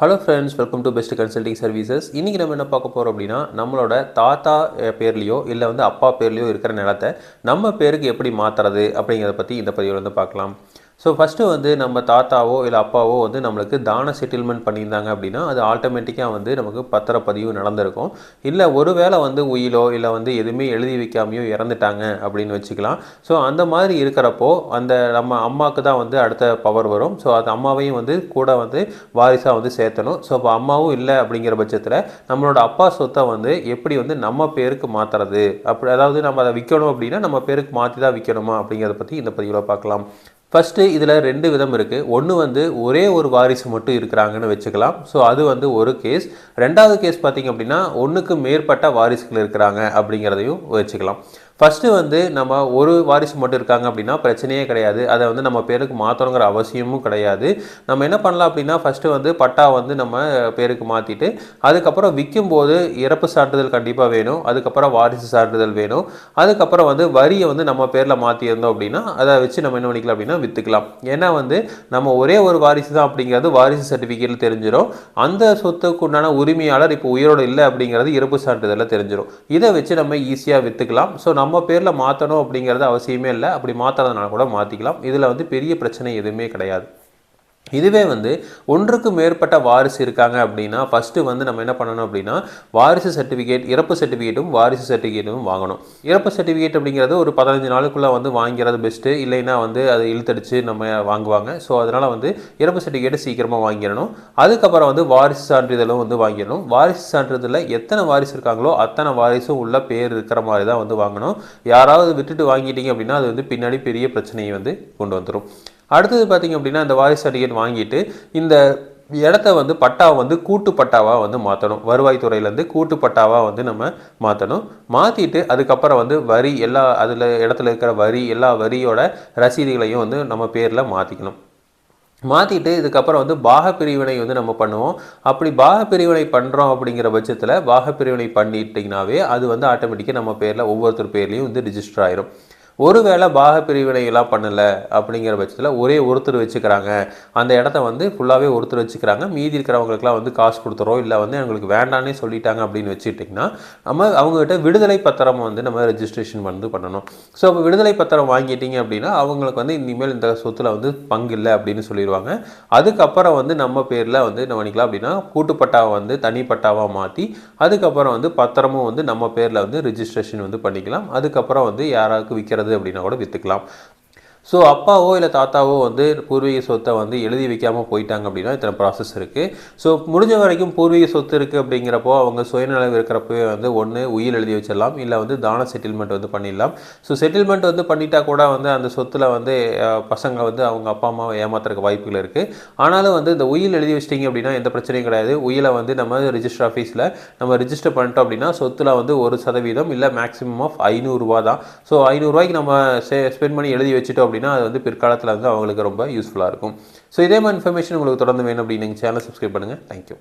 Hello friends welcome to best consulting services இன்றைக்கி நம்ம என்ன பார்க்க போகிறோம் அப்படின்னா நம்மளோட தாத்தா பேர்லேயோ பேர்லையோ இல்லை வந்து அப்பா பேர்லையோ இருக்கிற நிலத்தை நம்ம பேருக்கு எப்படி மாற்றுறது அப்படிங்கிறத பற்றி இந்த பதிவில் வந்து பார்க்கலாம். ஸோ ஃபஸ்ட்டு வந்து நம்ம தாத்தாவோ இல்லை அப்பாவோ வந்து நம்மளுக்கு தான செட்டில்மெண்ட் பண்ணியிருந்தாங்க அப்படின்னா அது ஆட்டோமேட்டிக்காக வந்து நமக்கு பத்திரப்பதிவு நடந்திருக்கும். இல்லை ஒருவேளை வந்து உயிலோ இல்லை வந்து எதுவுமே எழுதி வைக்காமையோ இறந்துட்டாங்க அப்படின்னு வச்சுக்கலாம். ஸோ அந்த மாதிரி இருக்கிறப்போ அந்த நம்ம அம்மாவுக்கு தான் வந்து அடுத்த பவர் வரும். ஸோ அது அம்மாவையும் வந்து கூட வந்து வாரிசாக வந்து சேர்த்தணும். ஸோ இப்போ அம்மாவும் இல்லை அப்படிங்கிற பட்சத்தில் நம்மளோட அப்பா சொத்தை வந்து எப்படி வந்து நம்ம பேருக்கு மாற்றுறது அப்படி அதாவது நம்ம அதை விற்கணும் அப்படின்னா நம்ம பேருக்கு மாற்றி தான் விற்கணுமா அப்படிங்கிறத பற்றி இந்த பதிவில் பார்க்கலாம். ஃபஸ்ட்டு இதில் ரெண்டு விதம் இருக்குது ஒன்று வந்து ஒரே ஒரு வாரிசு மட்டும் இருக்கிறாங்கன்னு வச்சுக்கலாம். ஸோ அது வந்து ஒரு கேஸ் ரெண்டாவது கேஸ் பார்த்திங்க அப்படின்னா ஒன்றுக்கு மேற்பட்ட வாரிசுகள் இருக்கிறாங்க அப்படிங்கிறதையும் வச்சுக்கலாம். ஃபஸ்ட்டு வந்து நம்ம ஒரு வாரிசு மட்டும் இருக்காங்க அப்படின்னா பிரச்சனையே கிடையாது. அதை வந்து நம்ம பேருக்கு மாற்றணுங்கிற அவசியமும் கிடையாது. நம்ம என்ன பண்ணலாம் அப்படின்னா ஃபஸ்ட்டு வந்து பட்டா வந்து நம்ம பேருக்கு மாற்றிட்டு அதுக்கப்புறம் விற்கும்போது இறப்பு சான்றிதழ் கண்டிப்பாக வேணும். அதுக்கப்புறம் வாரிசு சான்றிதழ் வேணும். அதுக்கப்புறம் வந்து வரியை வந்து நம்ம பேரில் மாற்றியிருந்தோம் அப்படின்னா அதை வச்சு நம்ம என்ன பண்ணிக்கலாம் அப்படின்னா விற்றுக்கலாம் ஏன்னா வந்து நம்ம ஒரே ஒரு வாரிசு தான் அப்படிங்கிறது வாரிசு சர்டிஃபிகேட்டில் தெரிஞ்சிடும் அந்த சொத்துக்கு உண்டான உரிமையாளர் இப்போ உயிரோடு இல்லை அப்படிங்கிறது இறப்பு சான்றிதழில் தெரிஞ்சிடும் இதை வச்சு நம்ம ஈஸியாக விற்றுக்கலாம் ஸோ நம்ம பேரில் மாற்றணும் அப்படிங்கிறது அவசியமே இல்லை. அப்படி மாற்றுறதுனால கூட மாற்றிக்கலாம் இதில் வந்து பெரிய பிரச்சனை எதுவுமே கிடையாது. இதுவே வந்து ஒன்றுக்கு மேற்பட்ட வாரிசு இருக்காங்க அப்படின்னா ஃபஸ்ட்டு வந்து நம்ம என்ன பண்ணணும் அப்படின்னா வாரிசு சர்டிஃபிகேட் இறப்பு சர்டிஃபிகேட்டும் வாரிசு சர்டிஃபிகேட்டும் வாங்கணும். இறப்பு சர்டிஃபிகேட் அப்படிங்கிறது ஒரு பதினஞ்சு நாளுக்குள்ளே வந்து வாங்கிறது பெஸ்ட்டு இல்லைன்னா வந்து அதை இழுத்தடிச்சு நம்ம வாங்குவாங்க. ஸோ அதனால் வந்து இறப்பு சர்டிஃபிகேட்டை சீக்கிரமாக வாங்கிடணும். அதுக்கப்புறம் வந்து வாரிசு சான்றிதழும் வந்து வாங்கிடணும். வாரிசு சான்றிதழில் எத்தனை வாரிசு இருக்காங்களோ அத்தனை வாரிசும் உள்ள பேர் இருக்கிற மாதிரி தான் வந்து வாங்கணும். யாராவது விட்டுட்டு வாங்கிட்டீங்க அப்படின்னா அது வந்து பின்னாடி பெரிய பிரச்சனையை வந்து கொண்டு வந்துடும் அடுத்தது பார்த்தீங்க அப்படின்னா இந்த வாரிசு சர்டிஃபிகேட் வாங்கிட்டு இந்த இடத்த வந்து பட்டா வந்து கூட்டு பட்டாவாக வந்து மாற்றணும் வருவாய்த்துறையிலேருந்து கூட்டு பட்டாவாக வந்து நம்ம மாற்றணும் மாற்றிட்டு அதுக்கப்புறம் வந்து வரி எல்லா அதில் இடத்துல இருக்கிற வரி எல்லா வரியோட ரசீதுகளையும் வந்து நம்ம பேரில் மாற்றிக்கணும் மாற்றிட்டு இதுக்கப்புறம் வந்து பாக பிரிவினை வந்து நம்ம பண்ணுவோம். அப்படி பாக பிரிவினை பண்ணுறோம் அப்படிங்கிற பட்சத்தில் பாக பிரிவினை பண்ணிட்டிங்கனாவே அது வந்து ஆட்டோமேட்டிக்காக நம்ம பேரில் ஒவ்வொருத்தர் பேர்லேயும் வந்து ரிஜிஸ்டர் ஆயிரும். ஒருவேளை பாக பிரிவினைகளாக பண்ணலை அப்படிங்கிற பட்சத்தில் ஒரே ஒருத்தர் வச்சுக்கிறாங்க. அந்த இடத்த வந்து ஃபுல்லாகவே ஒருத்தர் வச்சுக்கிறாங்க. மீதி இருக்கிறவங்களுக்குலாம் வந்து காசு கொடுத்துறோம் இல்லை வந்து எங்களுக்கு வேண்டான்னே சொல்லிட்டாங்க அப்படின்னு வச்சுக்கிட்டிங்கன்னா நம்ம அவங்ககிட்ட விடுதலை பத்திரம் வந்து நம்ம ரெஜிஸ்ட்ரேஷன் வந்து பண்ணணும். ஸோ அப்போ விடுதலை பத்திரம் வாங்கிட்டீங்க அப்படின்னா அவங்களுக்கு வந்து இனிமேல் இந்த சொத்தில் வந்து பங்கு இல்லை அப்படின்னு சொல்லிடுவாங்க. அதுக்கப்புறம் வந்து நம்ம பேரில் வந்து என்ன பண்ணிக்கலாம் அப்படின்னா கூட்டுப்பட்டாவை வந்து தனிப்பட்டாவாக மாற்றி அதுக்கப்புறம் வந்து பத்திரமும் வந்து நம்ம பேரில் வந்து ரிஜிஸ்ட்ரேஷன் வந்து பண்ணிக்கலாம். அதுக்கப்புறம் வந்து யாராருக்கு விற்கிறது அப்படின்னா கூட விற்றுக்கலாம் ஸோ அப்பாவோ இல்லை தாத்தாவோ வந்து பூர்வீக சொத்தை வந்து எழுதி வைக்காமல் போயிட்டாங்க அப்படின்னா இத்தனை ப்ராசஸ் இருக்குது ஸோ முடிஞ்ச வரைக்கும் பூர்வீக சொத்து இருக்குது அப்படிங்கிறப்போ அவங்க சுயநலம் இருக்கிறப்பவே வந்து ஒன்று உயிர் எழுதி வச்சிடலாம். இல்லை வந்து தான செட்டில்மெண்ட் வந்து பண்ணிடலாம். ஸோ செட்டில்மெண்ட் வந்து பண்ணிட்டா கூட வந்து அந்த சொத்தில் வந்து பசங்க வந்து அவங்க அப்பா அம்மாவை ஏமாத்துறதுக்கு வாய்ப்புகள் இருக்குது ஆனாலும் வந்து இந்த உயில் எழுதி வச்சிட்டிங்க அப்படின்னா எந்த பிரச்சனையும் கிடையாது. உயிலை வந்து நம்ம ரிஜிஸ்டர் ஆஃபீஸில் நம்ம ரிஜிஸ்டர் பண்ணிட்டோம் அப்படின்னா சொத்தில் வந்து ஒரு சதவீதம் இல்லை மேக்ஸிமம் ஆஃப் ஐநூறுரூவா தான். ஸோ ஐநூறுரூவாய்க்கு நம்ம ஸ்பெண்ட் பண்ணி எழுதி வச்சுட்டோம் அப்படின்னா அது வந்து பிற்காலத்தில் வந்து அவங்களுக்கு ரொம்ப யூஸ்ஃபுல்லாக இருக்கும். ஸோ இதே மாதிரி இன்ஃபர்மேஷன் உங்களுக்கு தொடர்ந்து வேணும் அப்படின்னு நீங்கள் சேனல் சப்ஸ்கிரைப் பண்ணுங்கள் தேங்க்யூ